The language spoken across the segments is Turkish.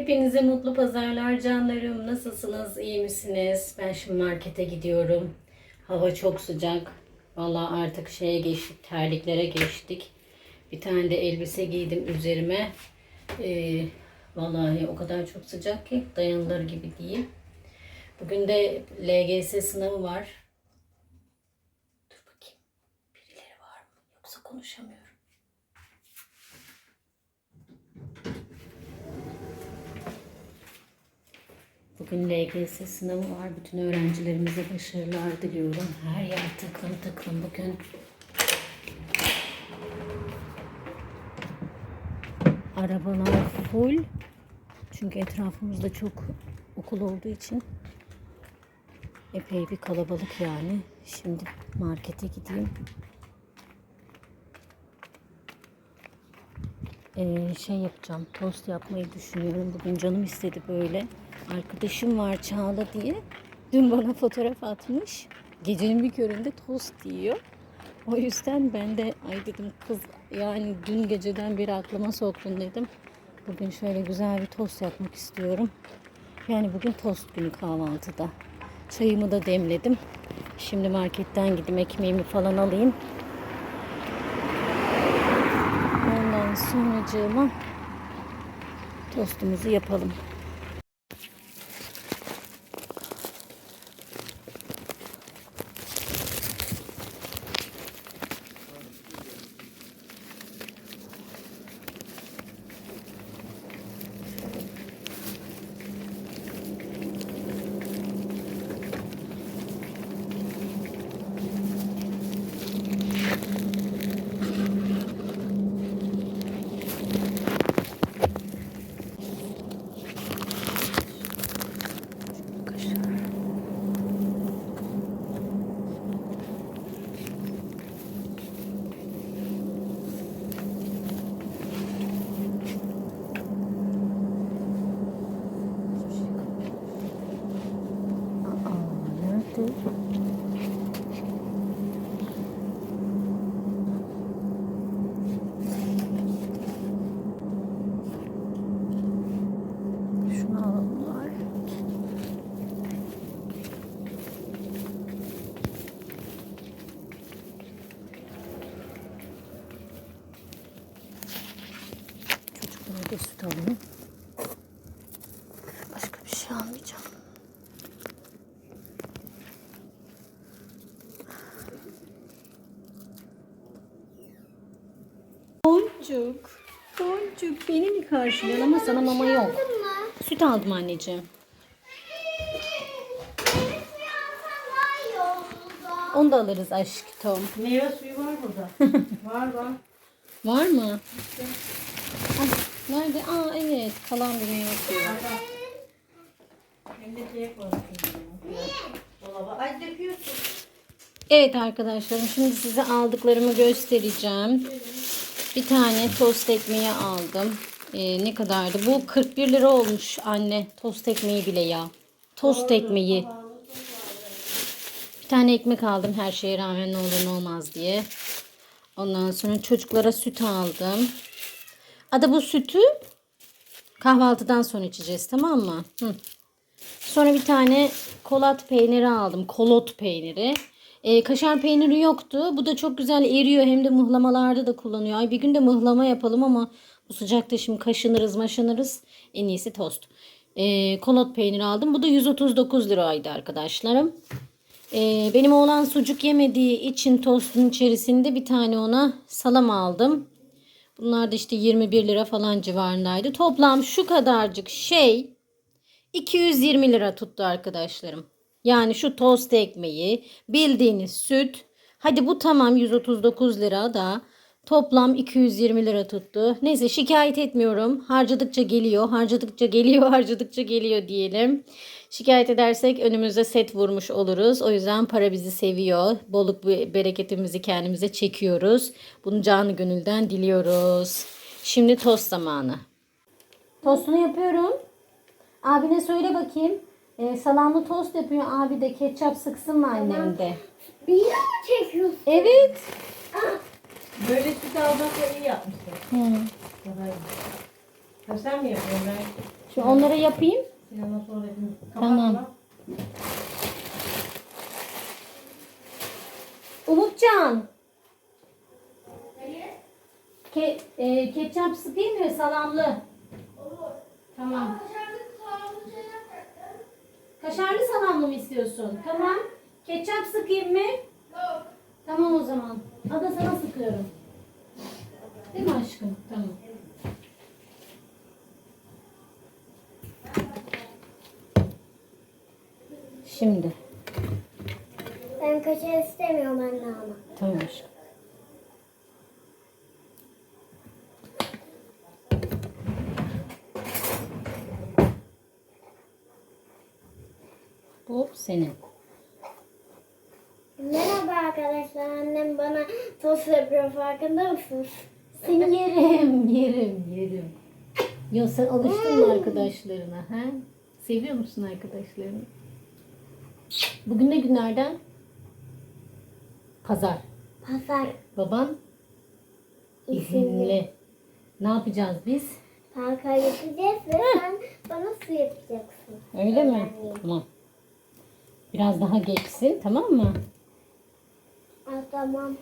Hepinize mutlu pazarlar canlarım. Nasılsınız? İyi misiniz? Ben şimdi markete gidiyorum. Hava çok sıcak. Vallahi artık şeye geçtik, terliklere geçtik. Bir tane de elbise giydim üzerime. Ee, vallahi o kadar çok sıcak ki dayanılır gibi değil. Bugün de LGS sınavı var. Dur bakayım. Birileri var mı? Yoksa konuşamıyorum. Bugün LGS sınavı var. Bütün öğrencilerimize başarılar diliyorum. Her yer tıklım tıklım bugün. Arabalar full. Çünkü etrafımızda çok okul olduğu için epey bir kalabalık yani. Şimdi markete gideyim. Ee, şey yapacağım. Tost yapmayı düşünüyorum. Bugün canım istedi böyle. Arkadaşım var Çağla diye. Dün bana fotoğraf atmış. Gecenin bir köründe tost yiyor. O yüzden ben de ay dedim kız yani dün geceden beri aklıma soktun dedim. Bugün şöyle güzel bir tost yapmak istiyorum. Yani bugün tost günü kahvaltıda. Çayımı da demledim. Şimdi marketten gidip ekmeğimi falan alayım. Ondan sonracığıma tostumuzu yapalım. Nerede? Şunu alalım bari. Çocuklara da süt alayım. Başka bir şey almayacağım. Boncuk. Boncuk beni mi karşılıyorsun ama sana mama yok. Süt aldım anneciğim. Onu da alırız aşkım. Meyve suyu var burada. var var. Var mı? Ah, nerede? Aa evet. Kalan bir meyve suyu var. Ay döküyorsun. Evet arkadaşlarım şimdi size aldıklarımı göstereceğim. Bir tane tost ekmeği aldım. Ee, ne kadardı? Bu 41 lira olmuş anne. Tost ekmeği bile ya. Tost ekmeği. Bir tane ekmek aldım her şeye rağmen ne olur ne olmaz diye. Ondan sonra çocuklara süt aldım. Ada bu sütü kahvaltıdan sonra içeceğiz tamam mı? Hı. Sonra bir tane kolat peyniri aldım. Kolot peyniri. Ee, kaşar peyniri yoktu. Bu da çok güzel eriyor. Hem de mıhlamalarda da kullanıyor. Ay bir gün de mıhlama yapalım ama bu sıcakta şimdi kaşınırız maşınırız. En iyisi tost. Ee, kolot peyniri aldım. Bu da 139 liraydı arkadaşlarım. Ee, benim oğlan sucuk yemediği için tostun içerisinde bir tane ona salam aldım. Bunlar da işte 21 lira falan civarındaydı. Toplam şu kadarcık şey 220 lira tuttu arkadaşlarım. Yani şu tost ekmeği, bildiğiniz süt. Hadi bu tamam 139 lira da toplam 220 lira tuttu. Neyse şikayet etmiyorum. Harcadıkça geliyor, harcadıkça geliyor, harcadıkça geliyor diyelim. Şikayet edersek önümüze set vurmuş oluruz. O yüzden para bizi seviyor. Bolluk ve bereketimizi kendimize çekiyoruz. Bunu canı gönülden diliyoruz. Şimdi tost zamanı. Tostunu yapıyorum. Abine söyle bakayım. Ee, salamlı tost yapıyor. Abi de ketçap sıksın mı annem de? Bir yere mi çekiyorsun? Evet. Böyle süt almakla iyi yapmışsın. Hı. Daha iyi. Ha sen mi yapıyorsun? Ben Şimdi onları yapayım. Sinema sonra hepimiz Tamam. Umutcan. Ke, e, ketçap sıkayım mı? Salamlı. Tamam. Kaşarlı salamlı mı istiyorsun? Tamam. Ketçap sıkayım mı? Tamam o zaman. Ada sana sıkıyorum. Değil mi aşkım? Tamam. Şimdi. Ben kaşar istemiyorum anne ama. Tamam aşkım. Bu senin. Merhaba arkadaşlar. Annem bana tost yapıyor farkında mısınız? Seni yerim, yerim, yerim. Ya sen alıştın mı arkadaşlarına? Ha? Seviyor musun arkadaşlarını? Bugün ne günlerden? Pazar. Pazar Baban izinli. Ne yapacağız biz? parka yapacağız ve sen bana su yapacaksın. Öyle mi? Tamam. Biraz daha geçsin tamam mı? Aa, tamam.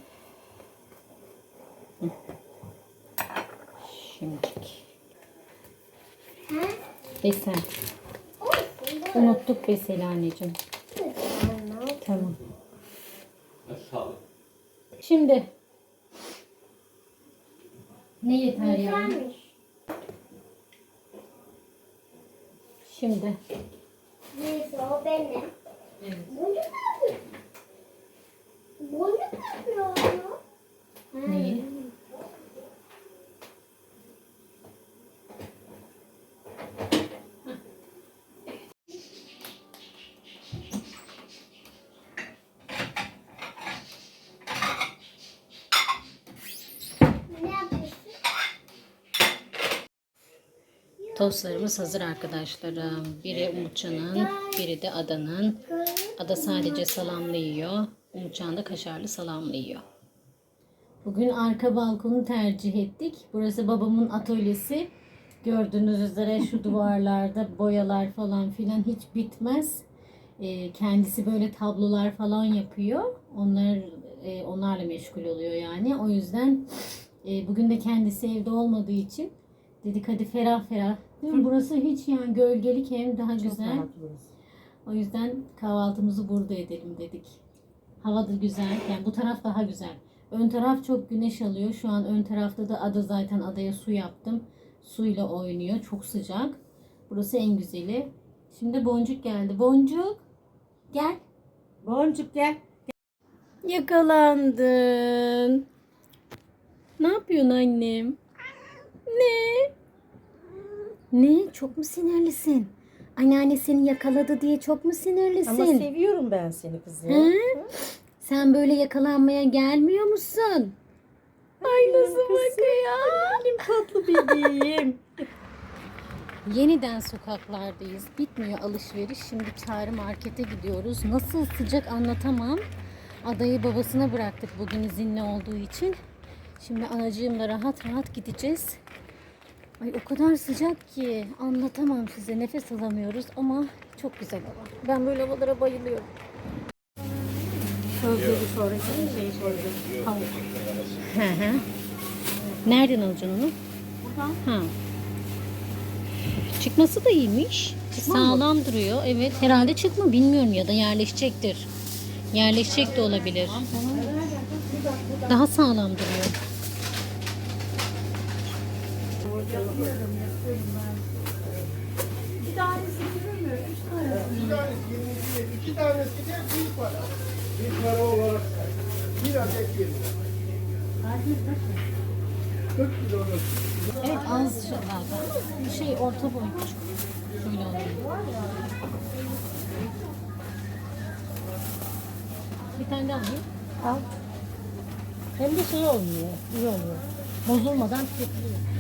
Şimdilik. Ha? Besen. Olsun. Unuttuk Besel'i anneciğim. Tamam. Tamam. Sağ ol. Şimdi. Ne yeter ya? Şimdi. Neyse o benim. Evet. Boncuk ne yapıyor? Boncuk ne yapıyor? Ha. Neyi? Ne yapıyorsun? Tostlarımız hazır arkadaşlarım. Biri Umutcan'ın, biri de Adan'ın. Ada sadece salamlı yiyor. Umutcan da kaşarlı salamlı yiyor. Bugün arka balkonu tercih ettik. Burası babamın atölyesi. Gördüğünüz üzere şu duvarlarda boyalar falan filan hiç bitmez. Ee, kendisi böyle tablolar falan yapıyor. Onlar e, onlarla meşgul oluyor yani. O yüzden e, bugün de kendisi evde olmadığı için dedik hadi ferah ferah. Değil mi? Burası hiç yani gölgelik hem daha güzel. Rahat burası. O yüzden kahvaltımızı burada edelim dedik. Hava da güzel. Yani bu taraf daha güzel. Ön taraf çok güneş alıyor. Şu an ön tarafta da ada zaten adaya su yaptım. Suyla oynuyor. Çok sıcak. Burası en güzeli. Şimdi Boncuk geldi. Boncuk gel. Boncuk gel. Yakalandın. Ne yapıyorsun annem? Ne? Ne? Çok mu sinirlisin? Anneanne seni yakaladı diye çok mu sinirlisin? Ama seviyorum ben seni kızım. Hı? Sen böyle yakalanmaya gelmiyor musun? Ay nasıl bakıyor? Benim tatlı bebeğim. Yeniden sokaklardayız. Bitmiyor alışveriş. Şimdi çağrı markete gidiyoruz. Nasıl sıcak anlatamam. Adayı babasına bıraktık bugün izinli olduğu için. Şimdi anacığımla rahat rahat gideceğiz. Ay o kadar sıcak ki anlatamam size. Nefes alamıyoruz ama çok güzel hava. Ben böyle havalara bayılıyorum. Sözleri sonraki şeyi soracağım. Tavuk. Hı hı. Nereden alacaksın onu? Buradan. Ha. Çıkması da iyiymiş. Sağlam duruyor. Evet. Herhalde çıkma bilmiyorum ya da yerleşecektir. Yerleşecek de olabilir. Daha sağlam duruyor. Bir tanesi bilmiyorum. Üç tanesi. Bir tanesi 20 iki tanesi de bir para. Bir para olarak bir adet 20 40 kiloluk. Evet az. Bu şey orta boy küçük. Şöyle alayım. Bir tane daha alayım. Al. Hem de şey olmuyor. İyi oluyor. Bozulmadan tüketiliyor.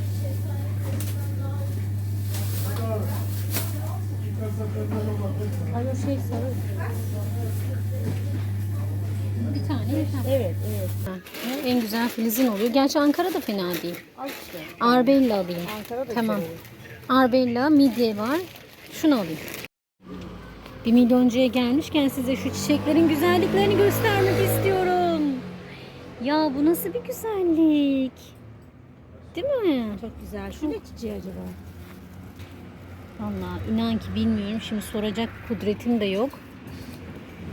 Ay o şey sarı. Bir tane yeter. Evet evet. En güzel filizin oluyor. Gerçi Ankara da fena değil. Al işte. Arbella alayım. Ankara'da Tamam. güzel. Arbella midye var. Şunu alayım. Bir milyoncuya gelmişken size şu çiçeklerin güzelliklerini göstermek istiyorum. Ya bu nasıl bir güzellik? Değil mi? Çok güzel. Şu ne çiçeği acaba? Vallahi inan ki bilmiyorum. Şimdi soracak kudretim de yok.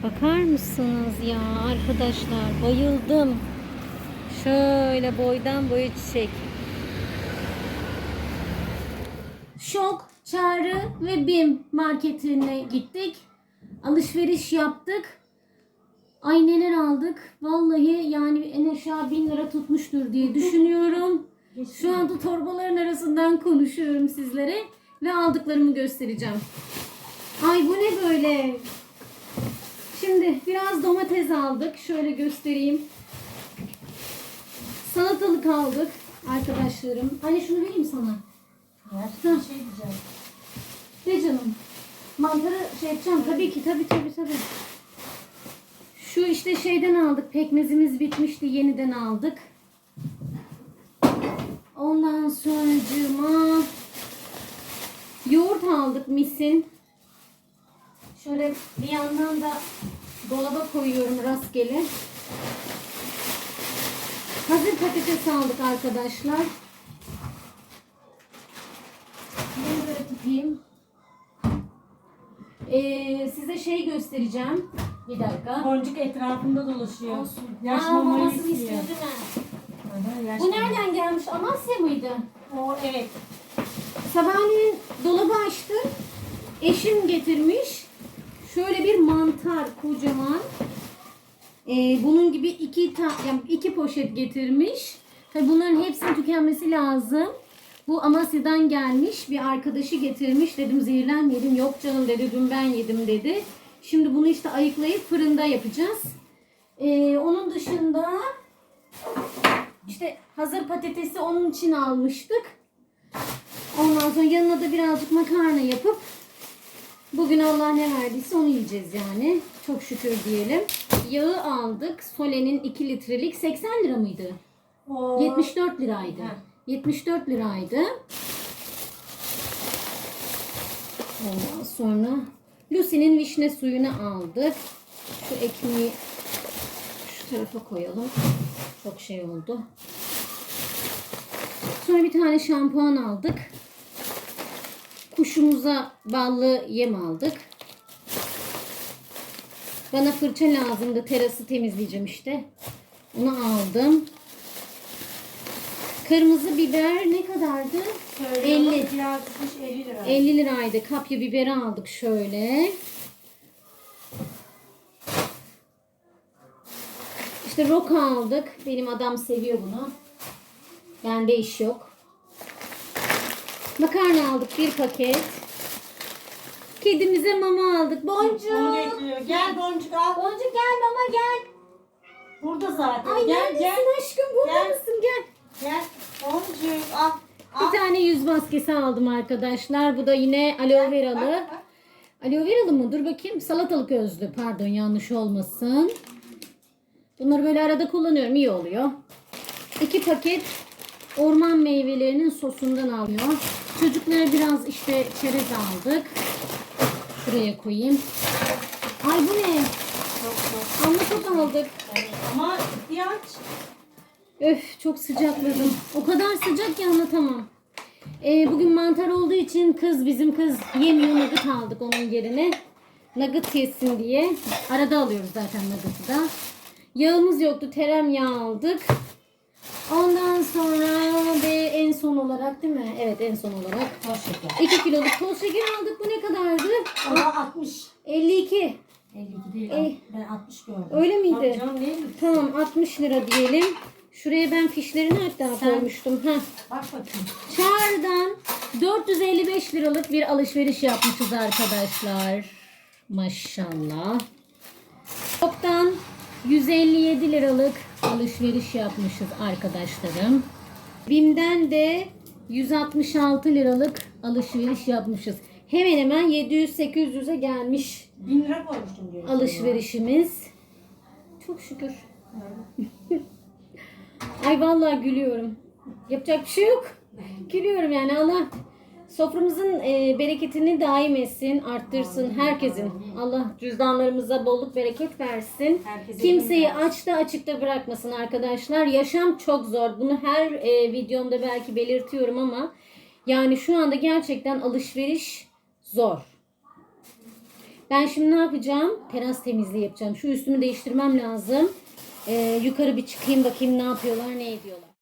Bakar mısınız ya arkadaşlar? Bayıldım. Şöyle boydan boya çiçek. Şok, Çağrı ve BİM marketine gittik. Alışveriş yaptık. Ay neler aldık. Vallahi yani en aşağı bin lira tutmuştur diye düşünüyorum. Şu anda torbaların arasından konuşuyorum sizlere. Ve aldıklarımı göstereceğim. Ay bu ne böyle? Şimdi biraz domates aldık. Şöyle göstereyim. Salatalık aldık arkadaşlarım. Anne şunu vereyim sana. Gerçekten şey güzel. Ne canım? Mantarı şey yapacağım. Tabii ki tabii tabii tabii. Şu işte şeyden aldık. Pekmezimiz bitmişti. Yeniden aldık. Ondan sonracığıma yoğurt aldık misin. Şöyle bir yandan da dolaba koyuyorum rastgele. Hazır patates aldık arkadaşlar. Bunu böyle tutayım. Ee, size şey göstereceğim. Bir dakika. Boncuk etrafında dolaşıyor. Olsun. Yaş Aa, mamayı mamasını istiyor. istiyor değil mi? Aha, yaş Bu nereden gelmiş? Amasya mıydı? O evet. Sabahleyin dolabı açtım. Eşim getirmiş. Şöyle bir mantar kocaman. Ee, bunun gibi iki ta yani iki poşet getirmiş. Tabii bunların hepsinin tükenmesi lazım. Bu Amasya'dan gelmiş. Bir arkadaşı getirmiş. Dedim zehirlenmeyelim. Yok canım dedi. Dün ben yedim dedi. Şimdi bunu işte ayıklayıp fırında yapacağız. Ee, onun dışında işte hazır patatesi onun için almıştık. Ondan sonra yanına da birazcık makarna yapıp bugün Allah ne verdiyse onu yiyeceğiz yani. Çok şükür diyelim. Yağı aldık. Sole'nin 2 litrelik 80 lira mıydı? O 74 liraydı. Heh. 74 liraydı. Ondan sonra Lucy'nin vişne suyunu aldık. Şu ekmeği şu tarafa koyalım. Çok şey oldu. Sonra bir tane şampuan aldık. Kuşumuza ballı yem aldık. Bana fırça lazımdı. Terası temizleyeceğim işte. Onu aldım. Kırmızı biber ne kadardı? Söylüyorum, 50. Biraz tutmuş 50 lira. 50 liraydı. Kapya biberi aldık şöyle. İşte roka aldık. Benim adam seviyor bunu. Bende iş yok. Makarna aldık bir paket. Kedimize mama aldık. Onu Boncuk. getiriyor. Gel boncuk al. Boncuk gel mama gel. Burada zaten. Ay gel neredesin gel. aşkım? Burada Gel. mısın? Gel. Gel. Boncuk al. al. Bir tane yüz maskesi aldım arkadaşlar. Bu da yine aloe veralı. Aloe veralı mı? Dur bakayım. Salatalık özlü. Pardon yanlış olmasın. Bunları böyle arada kullanıyorum. iyi oluyor. İki paket orman meyvelerinin sosundan alıyor. Çocuklara biraz işte çerez aldık. Şuraya koyayım. Ay bu ne? Çok çok. Anla çok aldık. Evet. Ama ihtiyaç. Öf çok sıcakladım. O kadar sıcak ki anlatamam. Ee, bugün mantar olduğu için kız bizim kız yemiyor nugget aldık onun yerine. Nugget yesin diye. Arada alıyoruz zaten nugget'ı da. Yağımız yoktu. Tereyağı aldık. Ondan sonra ve en son olarak değil mi? Evet en son olarak Toz şeker. 2 kiloluk toz şeker aldık. Bu ne kadardı? Da 60. 52. 52 değil. Eh. Ben 60 gördüm. Öyle miydi? Tabii canım değil mi? Tamam 60 lira diyelim. Şuraya ben fişlerini hatta Sen- koymuştum. Heh. Bak bakayım. Çağrı'dan 455 liralık bir alışveriş yapmışız arkadaşlar. Maşallah. Toptan 157 liralık alışveriş yapmışız arkadaşlarım. Bim'den de 166 liralık alışveriş yapmışız. Hemen hemen 700-800'e gelmiş 1000 lira koymuştum diyorsun. alışverişimiz. Çok şükür. Ay vallahi gülüyorum. Yapacak bir şey yok. Gülüyorum yani Allah Soframızın e, bereketini daim etsin, arttırsın herkesin. Allah cüzdanlarımıza bolluk bereket versin. Herkese Kimseyi günler. açta açıkta bırakmasın arkadaşlar. Yaşam çok zor. Bunu her e, videomda belki belirtiyorum ama yani şu anda gerçekten alışveriş zor. Ben şimdi ne yapacağım? Teras temizliği yapacağım. Şu üstümü değiştirmem lazım. E, yukarı bir çıkayım bakayım ne yapıyorlar, ne ediyorlar.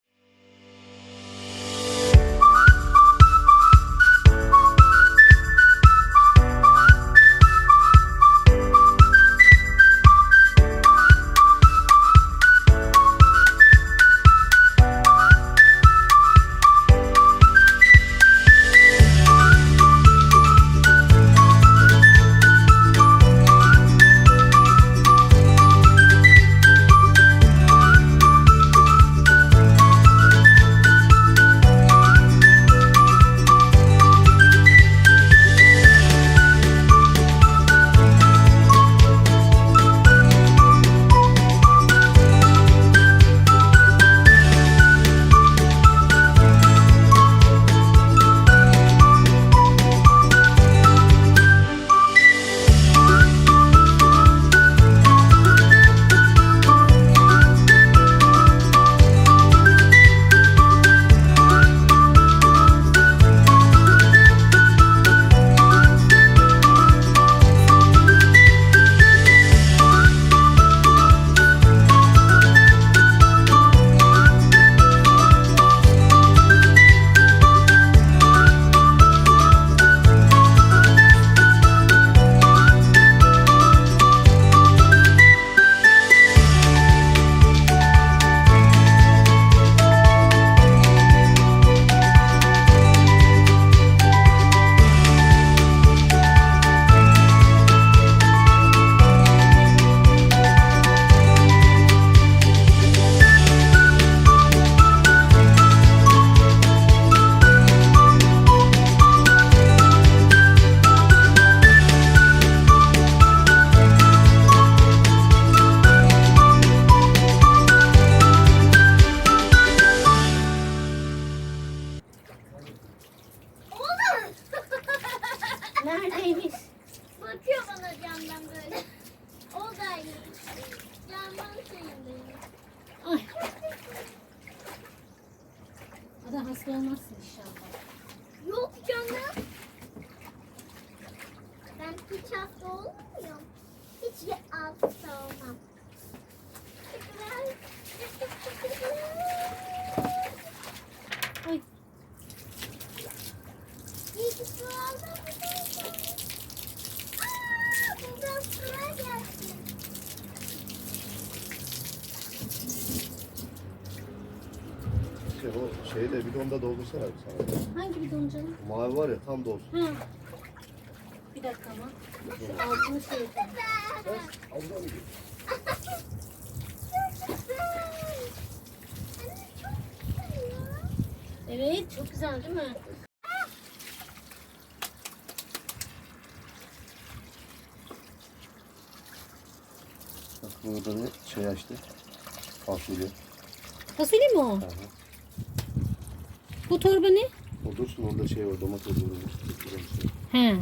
Ada hasta olmazsın inşallah. Yok canım. Ben hiç hasta olmuyorum. Hiç hasta olmam. Ay. İyi ki su aldım. Aa, buradan suya gelsin. Şey, o şeyde bidonda doldursana bir sana. Hangi bidon canım? Mavi var ya tam dolsun. Hı. Bir dakika ama. Şu altını şey yapayım. Mı? Evet çok güzel değil mi? Bak burada ne şey açtı. Fasulye. Fasulye mi o? Bu torba ne? O dursun orada şey var domates var. He.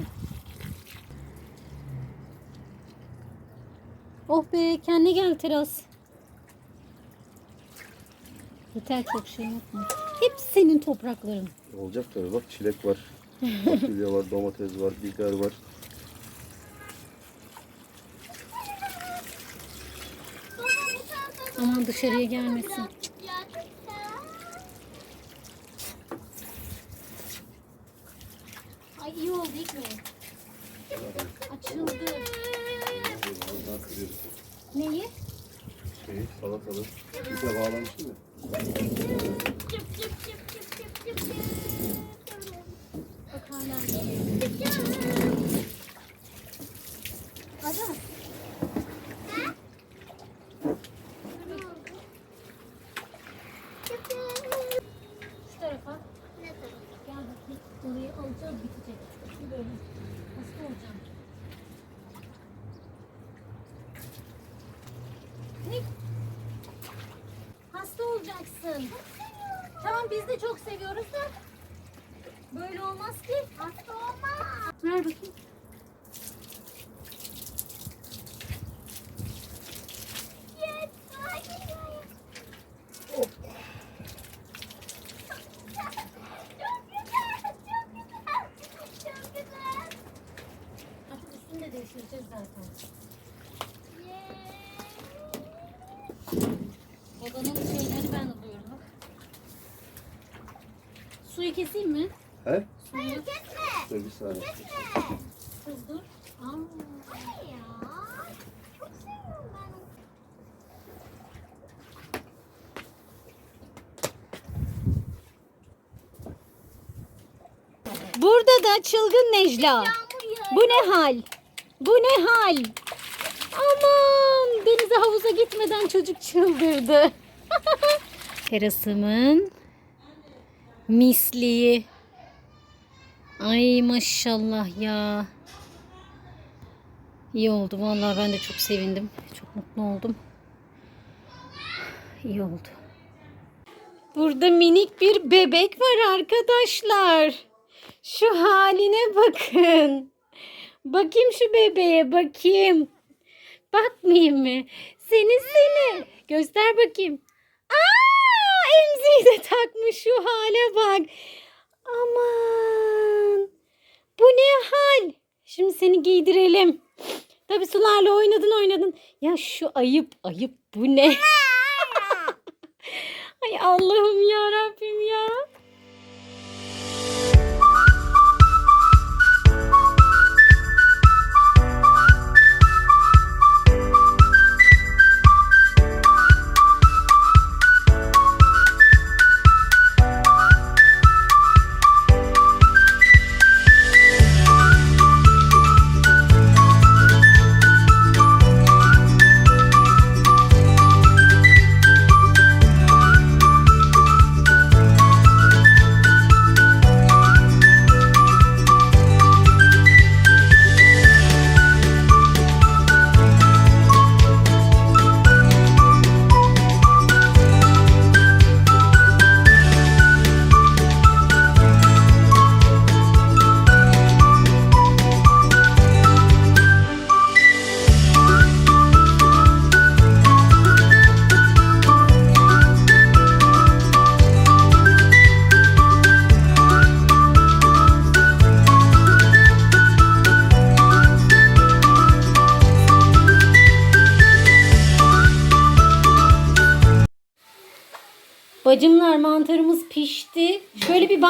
Oh be kendine gel teras. Yeter çok şey yapma. Hep senin toprakların. Olacak tabii bak çilek var. Fasulye var, domates var, biber var. Aman dışarıya gelmesin. Ya çok güzel. Ay iyi oldu ilk mi? Açıldı. Kırıyoruz. Neyi? Şeyi salatalık. Bir de çıp çıp. Bak hala. Ver bakayım. Da çılgın Necla. Bu ne hal? Bu ne hal? Aman denize havuza gitmeden çocuk çıldırdı. Terasımın misliği. Ay maşallah ya. İyi oldu vallahi ben de çok sevindim. Çok mutlu oldum. İyi oldu. Burada minik bir bebek var arkadaşlar. Şu haline bakın. Bakayım şu bebeğe bakayım. Bakmayayım mı? Seni seni. Göster bakayım. Aa, emziği de takmış şu hale bak. Aman. Bu ne hal? Şimdi seni giydirelim. Tabi sularla oynadın oynadın. Ya şu ayıp ayıp bu ne? Ay Allah'ım ya Rabbim ya.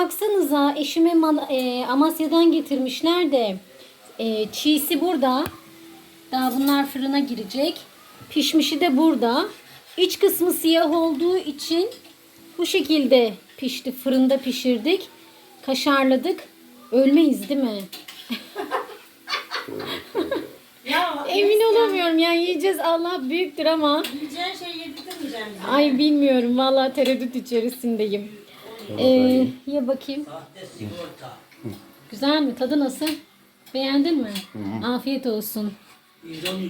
Baksanıza eşime e, Amasya'dan getirmişler de e, çiğsi burada. Daha bunlar fırına girecek. Pişmişi de burada. İç kısmı siyah olduğu için bu şekilde pişti. Fırında pişirdik. Kaşarladık. Ölmeyiz değil mi? Ya Emin olamıyorum yani yiyeceğiz Allah büyüktür ama. yiyeceğin şey yedirtemeyeceğim bize. Ay bilmiyorum vallahi tereddüt içerisindeyim. Ee, ye bakayım. Güzel mi? Tadı nasıl? Beğendin mi? Afiyet olsun.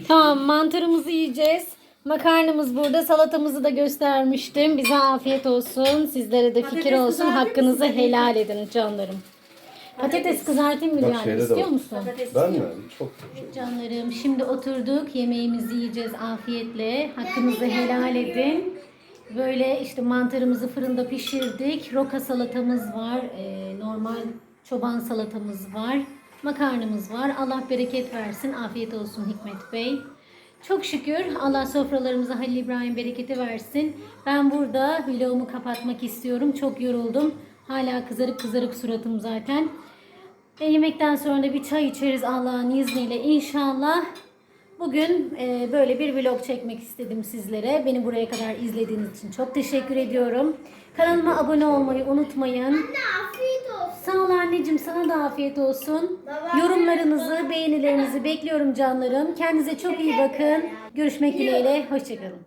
Tamam mantarımızı yiyeceğiz. Makarnamız burada. Salatamızı da göstermiştim. Bize afiyet olsun. Sizlere de fikir Patates olsun. Hakkınızı helal edin canlarım. Patates kızartayım mı Bak yani? şeyde de İstiyor var. musun? Ben mi? Çok Canlarım şimdi oturduk yemeğimizi yiyeceğiz afiyetle. Hakkınızı helal edin. Böyle işte mantarımızı fırında pişirdik. Roka salatamız var. ee, normal çoban salatamız var. Makarnamız var. Allah bereket versin. Afiyet olsun Hikmet Bey. Çok şükür Allah sofralarımıza Halil İbrahim bereketi versin. Ben burada vlogumu kapatmak istiyorum. Çok yoruldum. Hala kızarık kızarık suratım zaten. E, yemekten sonra da bir çay içeriz Allah'ın izniyle inşallah. Bugün e, böyle bir vlog çekmek istedim sizlere. Beni buraya kadar izlediğiniz için çok teşekkür ediyorum. Kanalıma abone olmayı unutmayın. Afiyet olsun. Sağ ol anneciğim sana da afiyet olsun. Yorumlarınızı, beğenilerinizi bekliyorum canlarım. Kendinize çok iyi bakın. Görüşmek dileğiyle. Hoşçakalın.